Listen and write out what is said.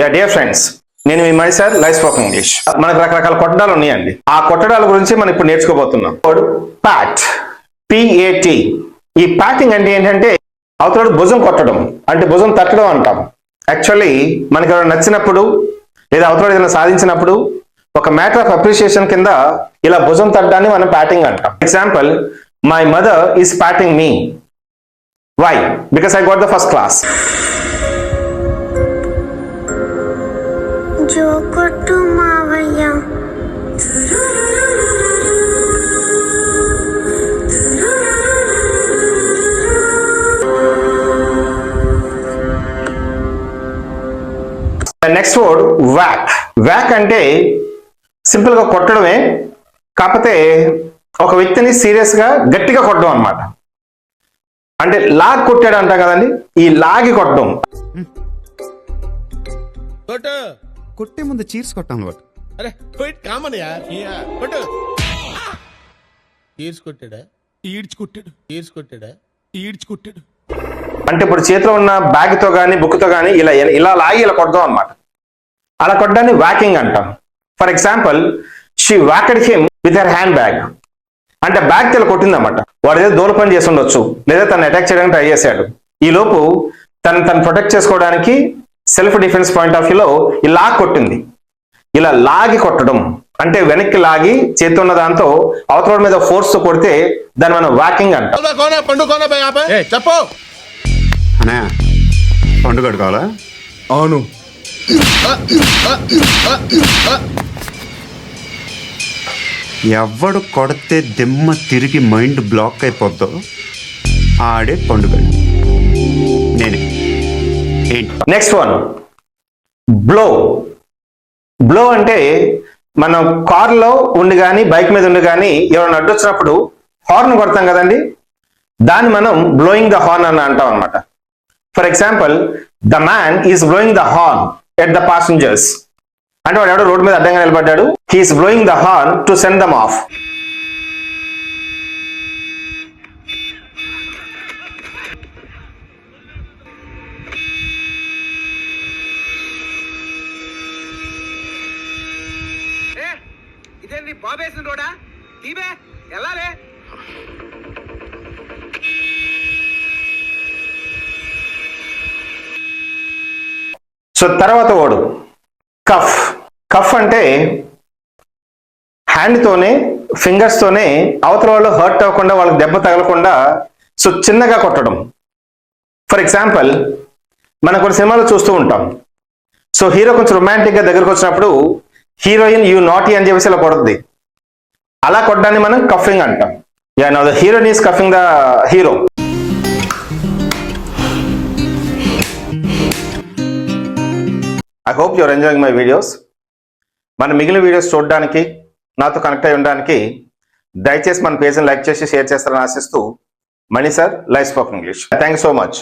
Yeah dear friends నేను మీ మరి sir life spoke English మనకు రకరకాల కొట్టడాలు ఉన్నాయండి. ఆ కొట్టడాల గురించి మనం ఇప్పుడు నేర్చుకోబోతున్నాం. ప్యాట్ పిఏటి ఈ ప్యాటింగ్ అంటే ఏంటంటే అవతల భుజం కొట్టడం అంటే భుజం తట్టడం అంటాం. యాక్చువల్లీ మనకి ఎవరైనా నచ్చినప్పుడు లేదా అవతల ఏదైనా సాధించినప్పుడు ఒక మ్యాటర్ ఆఫ్ అప్రిషియేషన్ కింద ఇలా భుజం తట్టడాన్ని మనం ప్యాటింగ్ అంటాం. Example my mother is patting me why because I got the first class మావయ్య. నెక్స్ట్ వర్డ్ వ్యాక్ వ్యాక్ అంటే సింపుల్గా కొట్టడమే కాకపోతే ఒక వ్యక్తిని సీరియస్గా గట్టిగా కొట్టడం అన్నమాట. అంటే లాగ్ కొట్టాడు అంటాం కదండి ఈ లాగి కొట్టడం. కొట్టు ముందు చీర్స్ కొట్టాను వాడు. అరే క్విట్ కామన్ యార్ కొట్టు. ఈడ్చి కొట్టాడా? ఈడ్చి కొట్టాడు. ఈడ్చి కొట్టాడా? ఈడ్చి కొట్టాడు. అంటే ఇప్పుడు చేతిలో ఉన్న బ్యాగ్తో కానీ బుక్తో కానీ ఇలా ఇలా లాగి ఇలా కొడదాం అన్నమాట. అలా కొట్టడాన్ని వ్యాకింగ్ అంటాం. For example she whacked him with her handbag. అంటే బ్యాగ్ తెల కొట్టిందన్నమాట. వాడు ఏదో దూల పని చేసి ఉండొచ్చు లేదా తను అటాక్ చేయడానికి ట్రై చేశాడు. ఈ లోపు తను తను ప్రొటెక్ట్ చేసుకోవడానికి సెల్ఫ్ డిఫెన్స్ పాయింట్ ఆఫ్ వ్యూలో ఇలా కొట్టింది. ఇలా లాగి కొట్టడం అంటే వెనక్కి లాగి చేతి ఉన్న దాంతో అవతల మీద ఫోర్స్తో కొడితే దాన్ని మనం వాకింగ్ అంటాం. చల్దా కోనా పండు కోనా భయ్ ఆపే. ఏ చెప్పు. అనే పండుగ కావాలా? అవును. ఎవడు కొడితే దిమ్మ తిరిగి మైండ్ బ్లాక్ అయిపోద్దో ఆడే పండుగ ఏంటి నెక్స్ట్ వన్ బ్లో బ్లో అంటే మనం కార్లో ఉండి కానీ బైక్ మీద ఉండి కానీ ఎవరైనా అడ్డొచ్చినప్పుడు హార్న్ కొడతాం కదండి? దాన్ని మనం బ్లోయింగ్ ద హార్న్ అని అంటాం అనమాట for example the man is blowing the horn at the passengers అంటే వాడు ఎవడో రోడ్డు మీద అడ్డంగా నిలబడ్డాడు. He is blowing the horn to send them off ఇదేంటి బాబేసిన రోడా? తీబే ఎల్లాలే సో తర్వాత ఓడు కఫ్. కఫ్ అంటే హ్యాండ్తోనే ఫింగర్స్తోనే అవతల వాళ్ళు హర్ట్ అవ్వకుండా వాళ్ళకి దెబ్బ తగలకుండా సో చిన్నగా కొట్టడం. ఫర్ ఎగ్జాంపుల్ మనం కొన్ని సినిమాలు చూస్తూ ఉంటాం. సో హీరో కొంచెం రొమాంటిక్గా దగ్గరకు వచ్చినప్పుడు హీరోయిన్ యూ నాటీ అని చెప్పేసి ఇలా కొడుతుంది. అలా కొట్టడాన్ని మనం కఫింగ్ అంటాం. You know the heroine is cuffing the hero I hope your enjoying my videos మన మిగిలిన వీడియోస్ చూడడానికి నాతో కనెక్ట్ అయి ఉండడానికి దయచేసి మన పేజ్ని లైక్ చేసి షేర్ చేస్తారని ఆశిస్తూ Mani sir life spoke English thank so much